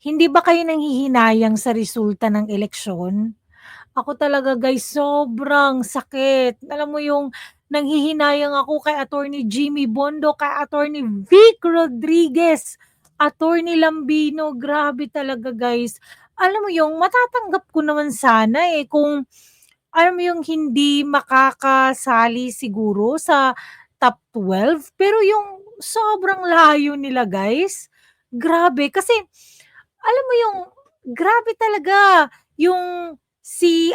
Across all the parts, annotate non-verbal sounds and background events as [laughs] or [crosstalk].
Hindi ba kayo nanghihinayang sa resulta ng eleksyon? Ako talaga guys, sobrang sakit. Alam mo yung nanghihinayang ako kay Attorney Jimmy Bondo, kay Attorney Vic Rodriguez, Attorney Lambino, grabe talaga guys. Alam mo yung matatanggap ko naman sana eh kung alam mo yung hindi makakasali siguro sa top 12, pero yung sobrang layo nila guys, grabe kasi alam mo yung grabe talaga yung si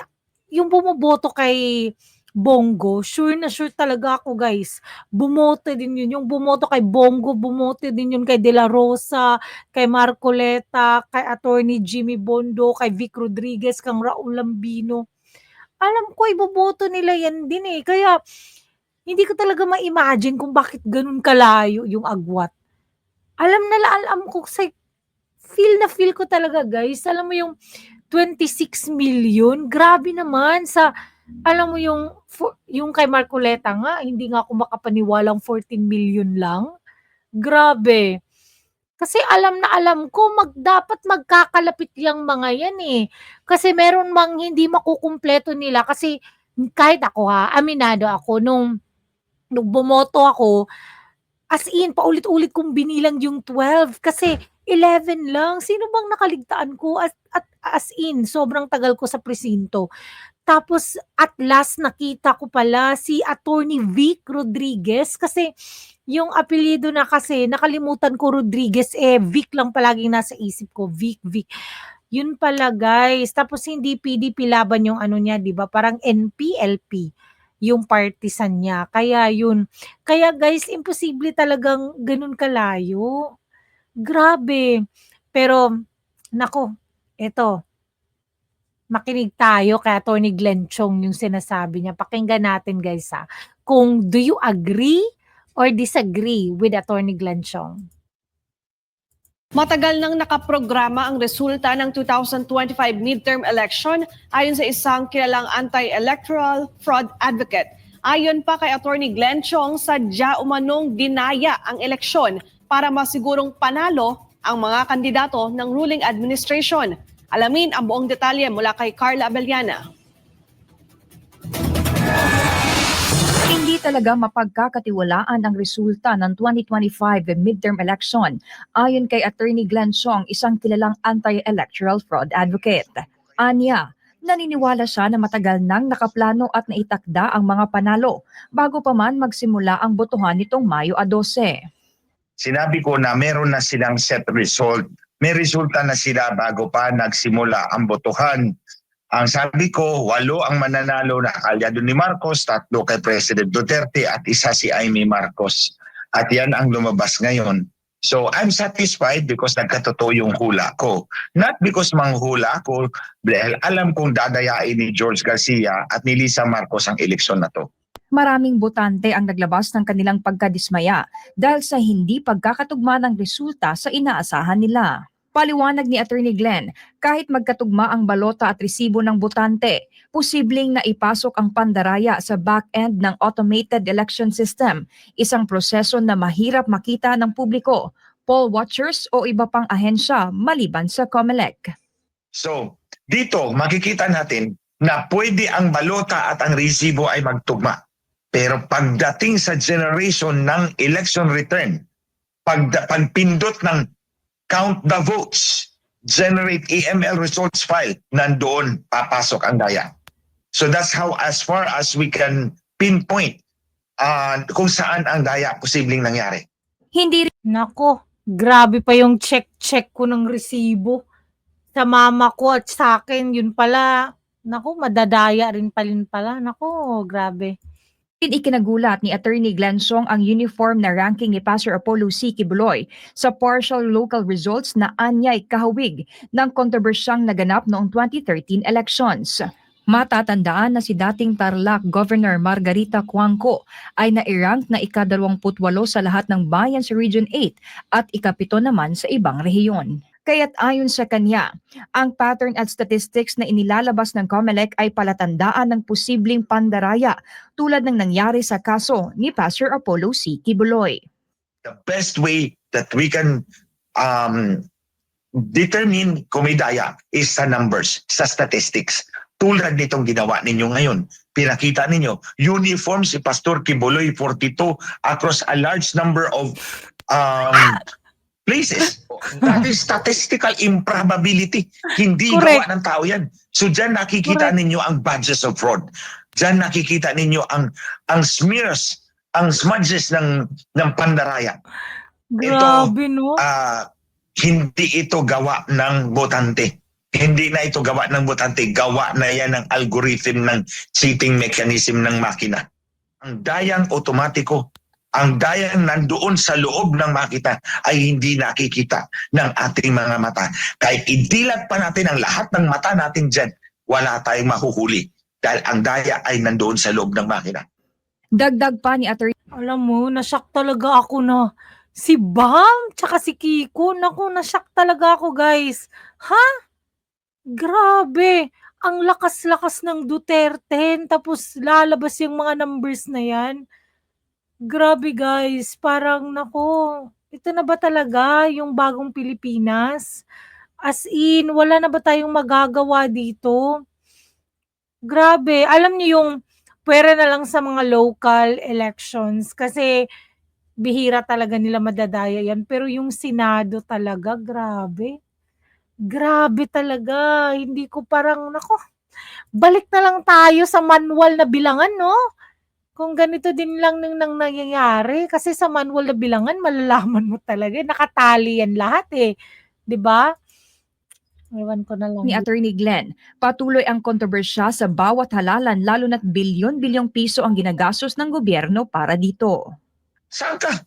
yung bumoboto kay Bongo, sure na sure talaga ako guys, bumoto din yun, yung bumoto kay Bongo, bumoto din yun kay De La Rosa, kay Marcoleta, kay Attorney Jimmy Bondo, kay Vic Rodriguez, kang Raul Lambino. Alam ko iboboto nila yan din eh, kaya hindi ko talaga ma-imagine kung bakit ganun kalayo yung agwat. Alam na la alam ko sa feel na feel ko talaga guys, alam mo yung 26 million, grabe naman sa alam mo yung fo yung kay Marcoleta nga hindi nga ako makapaniwalang 14 million lang. Grabe. Kasi alam na alam ko mag dapat magkakalapit yang mga yan, eh. Kasi meron mang hindi makukumpleto nila kasi kahit ako ha, aminado ako nung nung bumoto ako, as in paulit-ulit kong binilang yung 12 kasi 11 lang. Sino bang nakaligtaan ko at at as in sobrang tagal ko sa presinto. Tapos at last nakita ko pala si Attorney Vic Rodriguez kasi yung apelyido na kasi nakalimutan ko Rodriguez, eh, Vic lang palaging nasa isip ko, Vic, Vic. Yun pala guys, tapos hindi PDP laban yung ano niya 'di ba, parang NP-LP yung partisan niya, kaya yun. Kaya guys, imposible talagang ganun kalayo. Grabe. Pero naku, eto makinig tayo kay Attorney Glenn Chong yung sinasabi niya. Pakinggan natin guys ha, kung do you agree or disagree with Attorney Glenn Chong? Matagal nang nakaprograma ang resulta ng 2025 midterm election ayon sa isang kilalang anti-electoral fraud advocate. Ayon pa kay Attorney Glenn Chong, sadya umanong dinaya ang eleksyon para masigurong panalo ang mga kandidato ng ruling administration. Alamin ang buong detalye mula kay Carla Abellana. Hindi talaga mapagkakatiwalaan ang resulta ng 2025 midterm election ayon kay Attorney Glenn Chong, isang kilalang anti-electoral fraud advocate. Anya, naniniwala siya na matagal nang nakaplano at naitakda ang mga panalo bago pa man magsimula ang botohan nitong Mayo a 12. Sinabi ko na meron na silang set result. May resulta na sila bago pa nagsimula ang botohan. Ang sabi ko, walo ang mananalo na kalyado ni Marcos, tatlo kay President Duterte at isa si Amy Marcos. At yan ang lumabas ngayon. So I'm satisfied because nagkatotoo yung hula ko. Not because manghula ako dahil alam kong dadayain ni George Garcia at ni Lisa Marcos ang eleksyon na to. Maraming botante ang naglabas ng kanilang pagkadismaya dahil sa hindi pagkakatugma ng resulta sa inaasahan nila. Paliwanag ni Attorney Glenn, kahit magkatugma ang balota at resibo ng botante, posibleng naipasok ang pandaraya sa back-end ng automated election system, isang proseso na mahirap makita ng publiko, poll watchers o iba pang ahensya maliban sa COMELEC. So, dito makikita natin na pwede ang balota at ang resibo ay magtugma. Pero pagdating sa generation ng election return, pag, pagpindot ng count the votes, generate EML results file, nandoon papasok ang daya. So that's how as far as we can pinpoint uh, kung saan ang daya posibleng nangyari. Hindi Nako, grabe pa yung check-check ko ng resibo. Sa mama ko at sa akin, yun pala, nako, madadaya rin palin pala. Nako, grabe. Ikinagulat ni Attorney Glenn Song ang uniform na ranking ni Pastor Apollo C. Kibuloy sa partial local results na anyay kahawig ng kontrobersyang naganap noong 2013 elections. Matatandaan na si dating Tarlac Governor Margarita Cuangco ay nairank na ika-28 sa lahat ng bayan sa Region 8 at ikapito naman sa ibang rehiyon. Kaya't ayon sa kanya, ang pattern at statistics na inilalabas ng COMELEC ay palatandaan ng posibleng pandaraya tulad ng nangyari sa kaso ni Pastor Apollo C. Kibuloy. the best way that we can um, determine kung may daya is sa numbers, sa statistics. Tulad nitong ginawa ninyo ngayon. Pinakita ninyo, uniform si Pastor Kibuloy 42 across a large number of um, places. That is statistical improbability. Hindi Correct. gawa ng tao yan. So dyan nakikita Correct. ninyo ang badges of fraud. Dyan nakikita ninyo ang ang smears, ang smudges ng ng pandaraya. Grabe, no? Ah, hindi ito gawa ng botante. Hindi na ito gawa ng botante. Gawa na yan ng algorithm ng cheating mechanism ng makina. Ang dayang otomatiko, ang dayang nandoon sa loob ng makina ay hindi nakikita ng ating mga mata. Kahit idilat pa natin ang lahat ng mata natin dyan, wala tayong mahuhuli. Dahil ang daya ay nandoon sa loob ng makina. Dagdag pa ni Attorney Alam mo, nasyak talaga ako na si Bam tsaka si Kiko. Naku, nasyak talaga ako, guys. Ha? Grabe. Ang lakas-lakas ng Duterte. Tapos lalabas yung mga numbers na yan. Grabe, guys. Parang, nako, ito na ba talaga yung bagong Pilipinas? As in, wala na ba tayong magagawa dito? Grabe. Alam niyo yung pwera na lang sa mga local elections kasi bihira talaga nila madadaya yan. Pero yung Senado talaga, grabe. Grabe talaga. Hindi ko parang, nako, balik na lang tayo sa manual na bilangan, no? Kung ganito din lang nang, nang nangyayari. Kasi sa manual na bilangan, malalaman mo talaga. Nakatali yan lahat eh. 'Di ba? Ewan ko na lang. ni Attorney Glenn, patuloy ang kontrobersya sa bawat halalan lalo na't bilyon-bilyong piso ang ginagastos ng gobyerno para dito. Saan ka?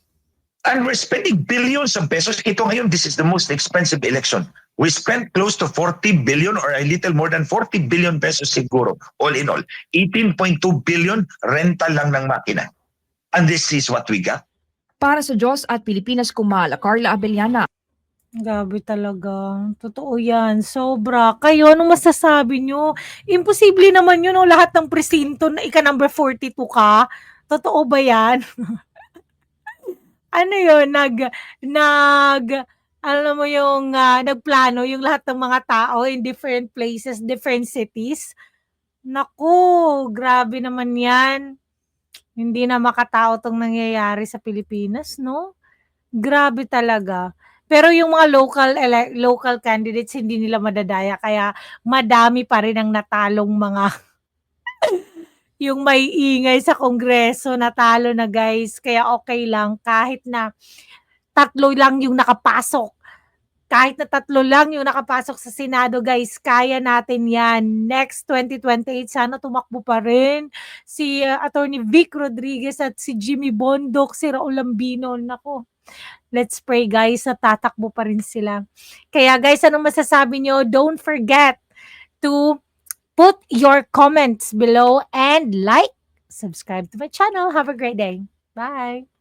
And we're spending billions of pesos. Ito ngayon, this is the most expensive election. We spent close to 40 billion or a little more than 40 billion pesos siguro, all in all. 18.2 billion rental lang ng makina. And this is what we got. Para sa Diyos at Pilipinas Kumala, Carla Abellana, Grabe talaga. Totoo yan. Sobra. Kayo, anong masasabi nyo? Imposible naman yun, no? lahat ng presinto na ika number 42 ka. Totoo ba yan? [laughs] ano yun? Nag, nag, alam mo yung, ah, nagplano yung lahat ng mga tao in different places, different cities. Naku, grabe naman yan. Hindi na makatao tong nangyayari sa Pilipinas, no? Grabe talaga. Pero yung mga local ele- local candidates hindi nila madadaya kaya madami pa rin ang natalong mga [laughs] yung may ingay sa kongreso natalo na guys kaya okay lang kahit na tatlo lang yung nakapasok kahit na tatlo lang yung nakapasok sa Senado guys kaya natin yan next 2028 sana tumakbo pa rin si uh, Attorney Vic Rodriguez at si Jimmy Bondoc si Raul Lambino nako Let's pray guys na tatakbo pa rin sila. Kaya guys, anong masasabi nyo? Don't forget to put your comments below and like, subscribe to my channel. Have a great day. Bye!